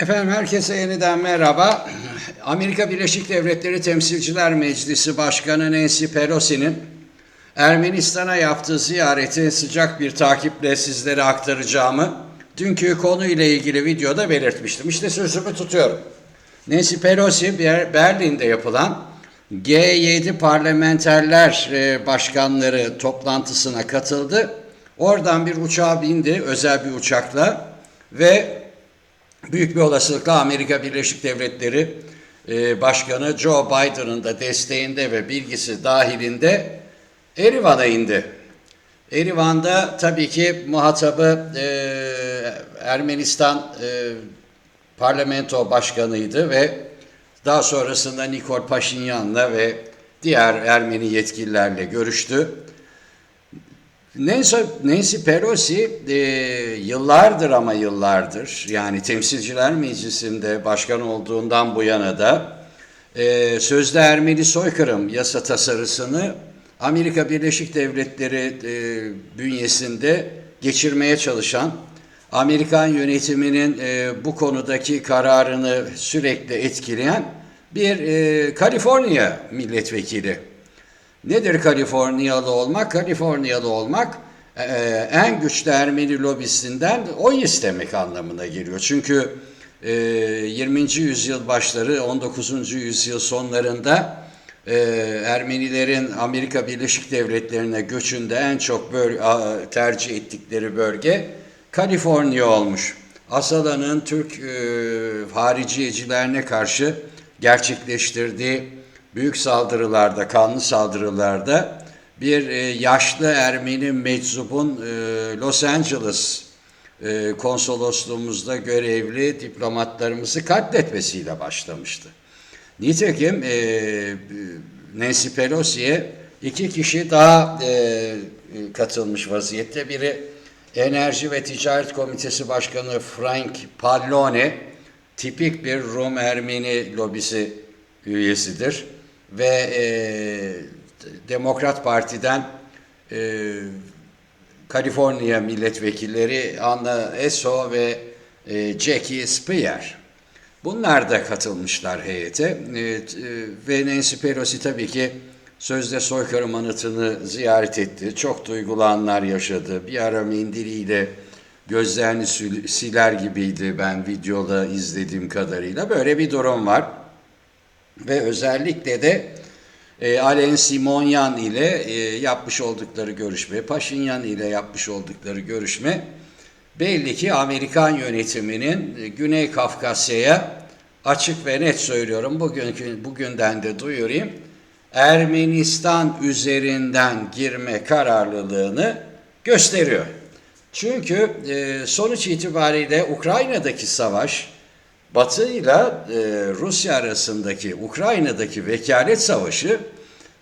Efendim herkese yeniden merhaba. Amerika Birleşik Devletleri Temsilciler Meclisi Başkanı Nancy Pelosi'nin Ermenistan'a yaptığı ziyareti sıcak bir takiple sizlere aktaracağımı dünkü konuyla ilgili videoda belirtmiştim. İşte sözümü tutuyorum. Nancy Pelosi Ber- Berlin'de yapılan G7 parlamenterler e, başkanları toplantısına katıldı. Oradan bir uçağa bindi, özel bir uçakla ve büyük bir olasılıkla Amerika Birleşik Devletleri e, Başkanı Joe Biden'ın da desteğinde ve bilgisi dahilinde Erivan'a indi. Erivan'da tabii ki muhatabı e, Ermenistan e, parlamento başkanıydı ve daha sonrasında Nikol Paşinyan'la ve diğer Ermeni yetkililerle görüştü. Nancy, Nancy Pelosi e, yıllardır ama yıllardır yani Temsilciler Meclisi'nde başkan olduğundan bu yana da e, sözde Ermeni soykırım yasa tasarısını Amerika Birleşik Devletleri e, bünyesinde geçirmeye çalışan Amerikan yönetiminin e, bu konudaki kararını sürekli etkileyen bir e, Kaliforniya milletvekili. Nedir Kaliforniyalı olmak? Kaliforniyalı olmak e, en güçlü Ermeni lobisinden oy istemek anlamına geliyor. Çünkü e, 20. yüzyıl başları 19. yüzyıl sonlarında e, Ermenilerin Amerika Birleşik Devletleri'ne göçünde en çok böl- a- tercih ettikleri bölge Kaliforniya olmuş. Asala'nın Türk e, hariciyecilerine karşı gerçekleştirdiği büyük saldırılarda, kanlı saldırılarda bir e, yaşlı Ermeni meczubun e, Los Angeles e, konsolosluğumuzda görevli diplomatlarımızı katletmesiyle başlamıştı. Nitekim Nancy Pelosi'ye iki kişi daha katılmış vaziyette. Biri Enerji ve Ticaret Komitesi Başkanı Frank Pallone, tipik bir Rum Ermeni lobisi üyesidir ve e, Demokrat Parti'den e, Kaliforniya milletvekilleri Anna Eso ve e, Jackie Spear. Bunlar da katılmışlar heyete e, e, ve Nancy Pelosi tabii ki sözde soykırım anıtını ziyaret etti. Çok duygulu anlar yaşadı. Bir ara mendiliyle gözlerini sil- siler gibiydi ben videoda izlediğim kadarıyla. Böyle bir durum var. Ve özellikle de e, Alen Simonyan ile e, yapmış oldukları görüşme, Paşinyan ile yapmış oldukları görüşme belli ki Amerikan yönetiminin e, Güney Kafkasya'ya açık ve net söylüyorum bugünkü bugünden de duyurayım. Ermenistan üzerinden girme kararlılığını gösteriyor. Çünkü e, sonuç itibariyle Ukrayna'daki savaş Batı ile e, Rusya arasındaki Ukrayna'daki vekalet savaşı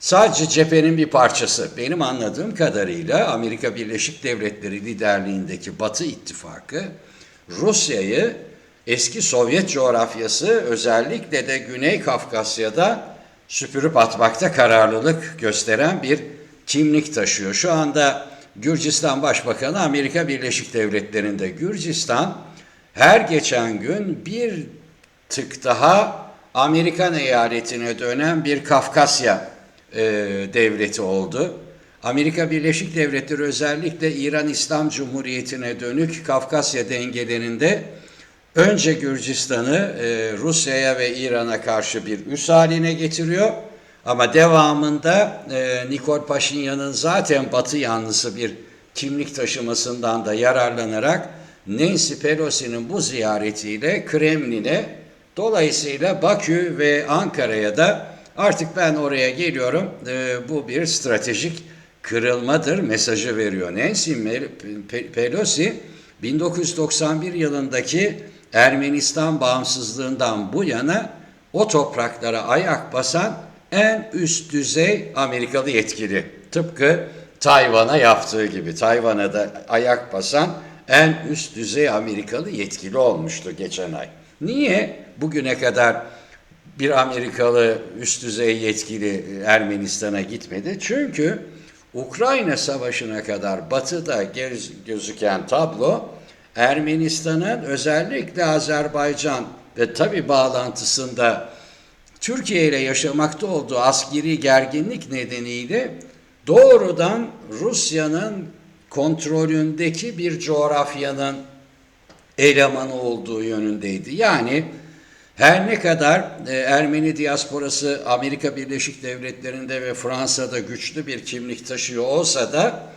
sadece cephenin bir parçası. Benim anladığım kadarıyla Amerika Birleşik Devletleri liderliğindeki Batı ittifakı Rusya'yı eski Sovyet coğrafyası özellikle de Güney Kafkasya'da süpürüp atmakta kararlılık gösteren bir kimlik taşıyor. Şu anda Gürcistan Başbakanı Amerika Birleşik Devletleri'nde Gürcistan her geçen gün bir tık daha Amerikan eyaletine dönen bir Kafkasya e, devleti oldu. Amerika Birleşik Devletleri özellikle İran İslam Cumhuriyeti'ne dönük Kafkasya dengelerinde önce Gürcistan'ı e, Rusya'ya ve İran'a karşı bir üs haline getiriyor. Ama devamında e, Nikol Paşinyan'ın zaten batı yanlısı bir kimlik taşımasından da yararlanarak Nancy Pelosi'nin bu ziyaretiyle Kremlin'e dolayısıyla Bakü ve Ankara'ya da artık ben oraya geliyorum e, bu bir stratejik kırılmadır mesajı veriyor. Nancy Pelosi 1991 yılındaki Ermenistan bağımsızlığından bu yana o topraklara ayak basan en üst düzey Amerikalı yetkili. Tıpkı Tayvan'a yaptığı gibi. Tayvan'a da ayak basan en üst düzey Amerikalı yetkili olmuştu geçen ay. Niye bugüne kadar bir Amerikalı üst düzey yetkili Ermenistan'a gitmedi? Çünkü Ukrayna Savaşı'na kadar batıda gez- gözüken tablo Ermenistan'ın özellikle Azerbaycan ve tabi bağlantısında Türkiye ile yaşamakta olduğu askeri gerginlik nedeniyle doğrudan Rusya'nın kontrolündeki bir coğrafyanın elemanı olduğu yönündeydi. Yani her ne kadar e, Ermeni diasporası Amerika Birleşik Devletleri'nde ve Fransa'da güçlü bir kimlik taşıyor olsa da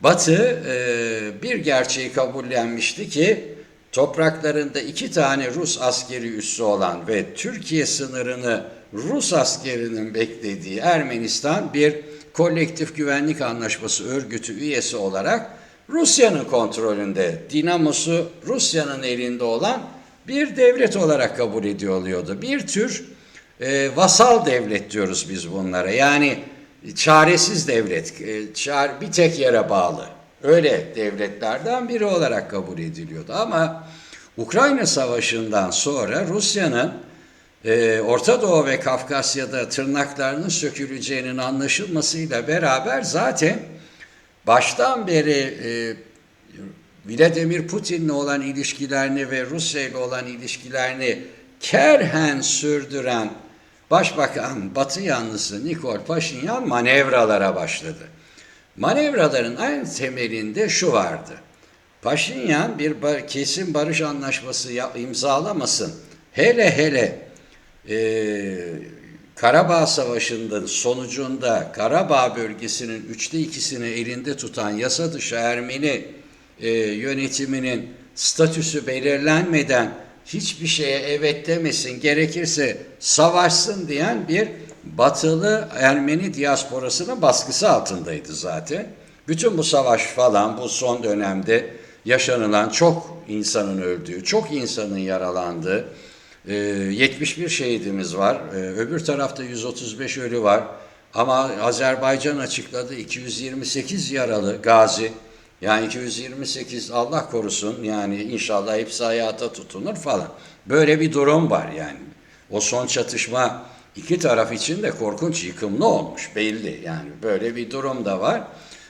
Batı e, bir gerçeği kabullenmişti ki topraklarında iki tane Rus askeri üssü olan ve Türkiye sınırını Rus askerinin beklediği Ermenistan bir kolektif güvenlik anlaşması örgütü üyesi olarak Rusya'nın kontrolünde, dinamosu Rusya'nın elinde olan bir devlet olarak kabul ediliyordu. Bir tür e, vasal devlet diyoruz biz bunlara. Yani çaresiz devlet, e, çare, bir tek yere bağlı. Öyle devletlerden biri olarak kabul ediliyordu. Ama Ukrayna Savaşı'ndan sonra Rusya'nın e, Orta Doğu ve Kafkasya'da tırnaklarının söküleceğinin anlaşılmasıyla beraber zaten baştan beri e, Vladimir Putin'le olan ilişkilerini ve Rusya ile olan ilişkilerini kerhen sürdüren Başbakan Batı yanlısı Nikol Paşinyan manevralara başladı. Manevraların en temelinde şu vardı. Paşinyan bir kesin barış anlaşması imzalamasın. Hele hele e, Karabağ Savaşı'nın sonucunda Karabağ bölgesinin üçte ikisini elinde tutan yasa dışı Ermeni e, yönetiminin statüsü belirlenmeden hiçbir şeye evet demesin, gerekirse savaşsın diyen bir batılı Ermeni diasporasının baskısı altındaydı zaten. Bütün bu savaş falan bu son dönemde yaşanılan çok insanın öldüğü, çok insanın yaralandığı, 71 şehidimiz var, öbür tarafta 135 ölü var. Ama Azerbaycan açıkladı 228 yaralı gazi. Yani 228 Allah korusun yani inşallah hepsi hayata tutunur falan. Böyle bir durum var yani. O son çatışma iki taraf için de korkunç yıkımlı olmuş belli yani böyle bir durum da var.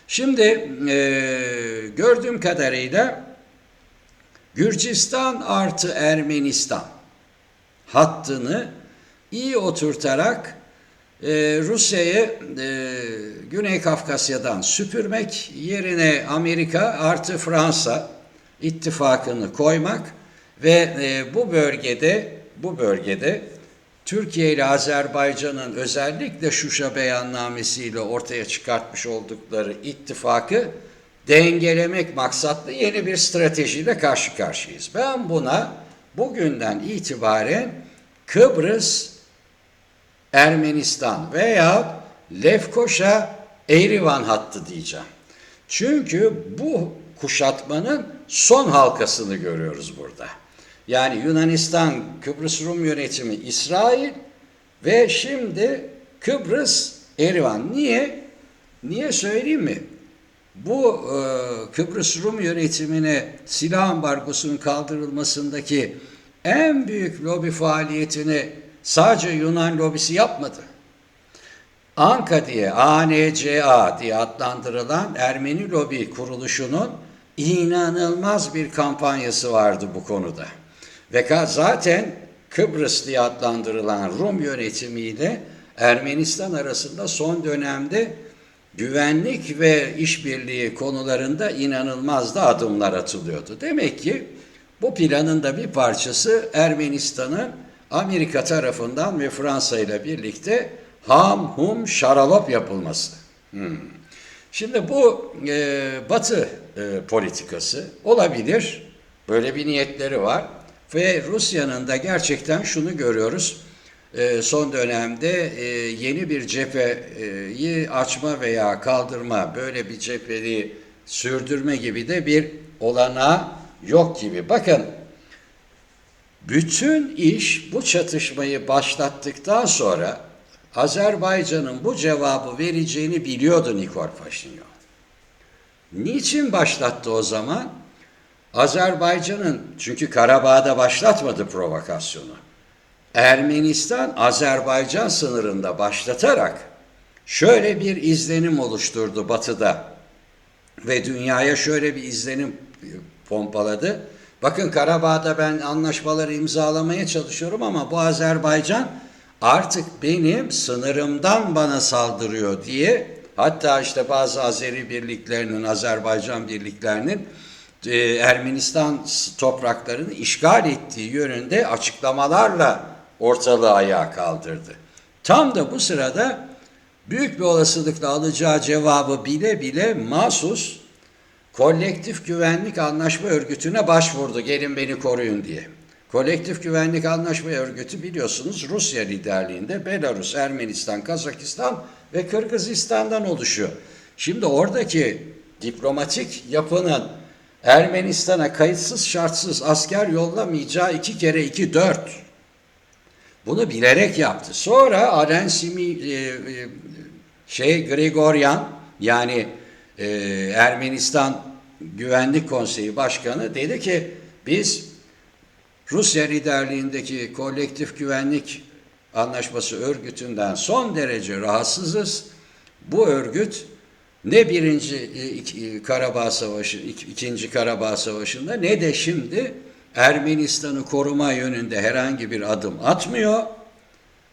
Şimdi e, gördüğüm kadarıyla Gürcistan artı Ermenistan hattını iyi oturtarak e, Rusya'yı e, Güney Kafkasya'dan süpürmek yerine Amerika artı Fransa ittifakını koymak ve e, bu bölgede bu bölgede Türkiye ile Azerbaycan'ın özellikle Şuşa beyannamesiyle ortaya çıkartmış oldukları ittifakı dengelemek maksatlı yeni bir stratejiyle karşı karşıyayız. Ben buna bugünden itibaren Kıbrıs Ermenistan veya Lefkoşa Erivan hattı diyeceğim. Çünkü bu kuşatmanın son halkasını görüyoruz burada. Yani Yunanistan, Kıbrıs Rum yönetimi İsrail ve şimdi Kıbrıs Erivan. Niye? Niye söyleyeyim mi? Bu e, Kıbrıs Rum yönetimine silah ambargosunun kaldırılmasındaki en büyük lobi faaliyetini sadece Yunan lobisi yapmadı. ANKA diye, ANCA diye adlandırılan Ermeni lobi kuruluşunun inanılmaz bir kampanyası vardı bu konuda. Ve zaten Kıbrıs diye adlandırılan Rum yönetimiyle Ermenistan arasında son dönemde güvenlik ve işbirliği konularında inanılmaz da adımlar atılıyordu. Demek ki bu planın da bir parçası Ermenistan'ın Amerika tarafından ve Fransa ile birlikte ham hum şaralop yapılması. Hmm. Şimdi bu e, Batı e, politikası olabilir. Böyle bir niyetleri var. Ve Rusya'nın da gerçekten şunu görüyoruz. E, son dönemde e, yeni bir cepheyi açma veya kaldırma, böyle bir cepheli sürdürme gibi de bir olana yok gibi. Bakın bütün iş bu çatışmayı başlattıktan sonra Azerbaycan'ın bu cevabı vereceğini biliyordu Nikol Paşinyan. Niçin başlattı o zaman? Azerbaycan'ın çünkü Karabağ'da başlatmadı provokasyonu. Ermenistan Azerbaycan sınırında başlatarak şöyle bir izlenim oluşturdu batıda ve dünyaya şöyle bir izlenim pompaladı. Bakın Karabağ'da ben anlaşmaları imzalamaya çalışıyorum ama bu Azerbaycan artık benim sınırımdan bana saldırıyor diye hatta işte bazı Azeri birliklerinin, Azerbaycan birliklerinin e, Ermenistan topraklarını işgal ettiği yönünde açıklamalarla ortalığı ayağa kaldırdı. Tam da bu sırada büyük bir olasılıkla alacağı cevabı bile bile mahsus Kolektif Güvenlik Anlaşma Örgütü'ne başvurdu. Gelin beni koruyun diye. Kolektif Güvenlik Anlaşma Örgütü biliyorsunuz Rusya liderliğinde Belarus, Ermenistan, Kazakistan ve Kırgızistan'dan oluşuyor. Şimdi oradaki diplomatik yapının Ermenistan'a kayıtsız şartsız asker yollamayacağı iki kere iki dört. Bunu bilerek yaptı. Sonra Alen Simi, e, e, şey Grigoryan yani e, Ermenistan Güvenlik Konseyi Başkanı dedi ki biz Rusya liderliğindeki kolektif güvenlik anlaşması örgütünden son derece rahatsızız. Bu örgüt ne birinci e, Karabağ Savaşı, ikinci Karabağ Savaşı'nda ne de şimdi Ermenistan'ı koruma yönünde herhangi bir adım atmıyor.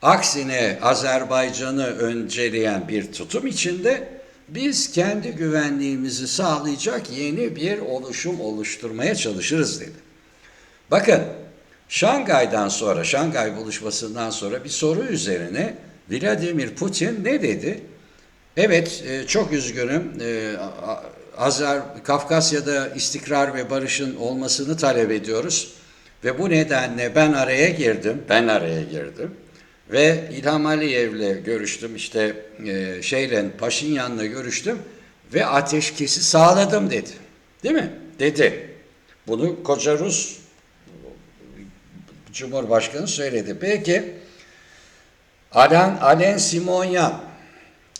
Aksine Azerbaycan'ı önceleyen bir tutum içinde biz kendi güvenliğimizi sağlayacak yeni bir oluşum oluşturmaya çalışırız dedi. Bakın Şangay'dan sonra, Şangay buluşmasından sonra bir soru üzerine Vladimir Putin ne dedi? Evet, e, çok üzgünüm. Azer, Kafkasya'da istikrar ve barışın olmasını talep ediyoruz. Ve bu nedenle ben araya girdim, ben araya girdim. Ve İlham Aliyev'le görüştüm, işte e, şeyle, Paşinyan'la görüştüm ve ateşkesi sağladım dedi. Değil mi? Dedi. Bunu koca Rus Cumhurbaşkanı söyledi. Peki, Alen, Alen Simonyan,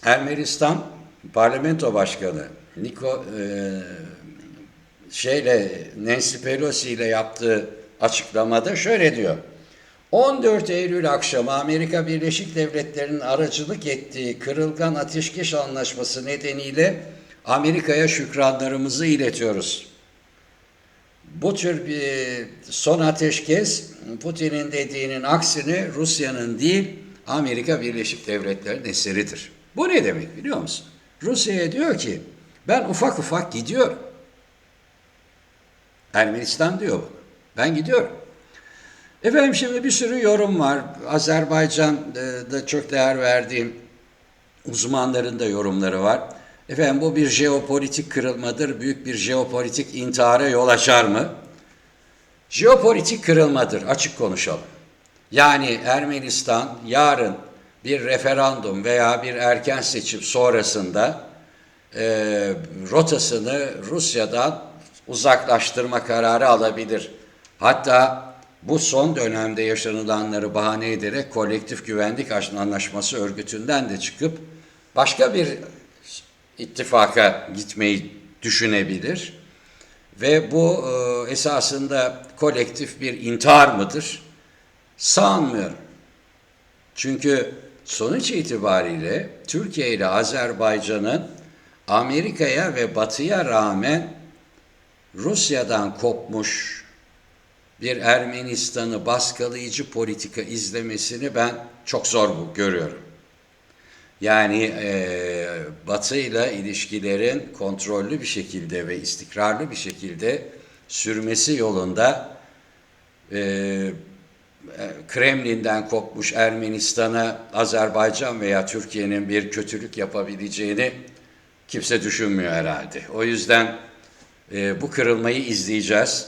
Ermenistan Parlamento Başkanı, Niko, e, şeyle Nancy Pelosi ile yaptığı açıklamada şöyle diyor. 14 Eylül akşamı Amerika Birleşik Devletleri'nin aracılık ettiği kırılgan ateşkes anlaşması nedeniyle Amerika'ya şükranlarımızı iletiyoruz. Bu tür bir son ateşkes Putin'in dediğinin aksine Rusya'nın değil Amerika Birleşik Devletleri'nin eseridir. Bu ne demek biliyor musun? Rusya'ya diyor ki ben ufak ufak gidiyorum. Ermenistan diyor bunu. Ben gidiyorum. Efendim şimdi bir sürü yorum var. Azerbaycan'da çok değer verdiğim uzmanların da yorumları var. Efendim bu bir jeopolitik kırılmadır, büyük bir jeopolitik intihara yol açar mı? Jeopolitik kırılmadır, açık konuşalım. Yani Ermenistan yarın bir referandum veya bir erken seçim sonrasında e, rotasını Rusya'dan uzaklaştırma kararı alabilir. Hatta bu son dönemde yaşanılanları bahane ederek kolektif güvenlik anlaşması örgütünden de çıkıp başka bir ittifaka gitmeyi düşünebilir. Ve bu e, esasında kolektif bir intihar mıdır? Sanmıyorum. Çünkü sonuç itibariyle Türkiye ile Azerbaycan'ın Amerika'ya ve Batı'ya rağmen Rusya'dan kopmuş bir Ermenistan'ı baskılayıcı politika izlemesini ben çok zor görüyorum. Yani e, Batı ile ilişkilerin kontrollü bir şekilde ve istikrarlı bir şekilde sürmesi yolunda e, Kremlin'den kopmuş Ermenistan'a Azerbaycan veya Türkiye'nin bir kötülük yapabileceğini kimse düşünmüyor herhalde. O yüzden e, bu kırılmayı izleyeceğiz.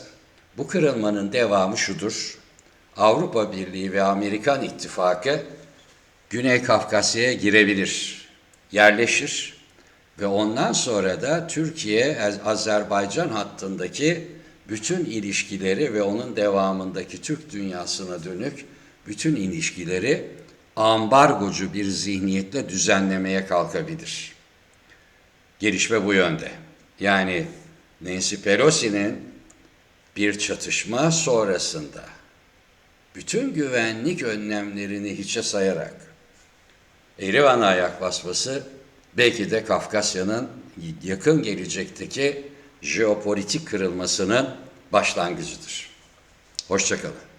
Bu kırılmanın devamı şudur. Avrupa Birliği ve Amerikan İttifakı Güney Kafkasya'ya girebilir, yerleşir ve ondan sonra da Türkiye-Azerbaycan hattındaki bütün ilişkileri ve onun devamındaki Türk dünyasına dönük bütün ilişkileri ambargocu bir zihniyetle düzenlemeye kalkabilir. Gelişme bu yönde. Yani Nancy Pelosi'nin bir çatışma sonrasında bütün güvenlik önlemlerini hiçe sayarak Erivan'a ayak basması belki de Kafkasya'nın yakın gelecekteki jeopolitik kırılmasının başlangıcıdır. Hoşçakalın.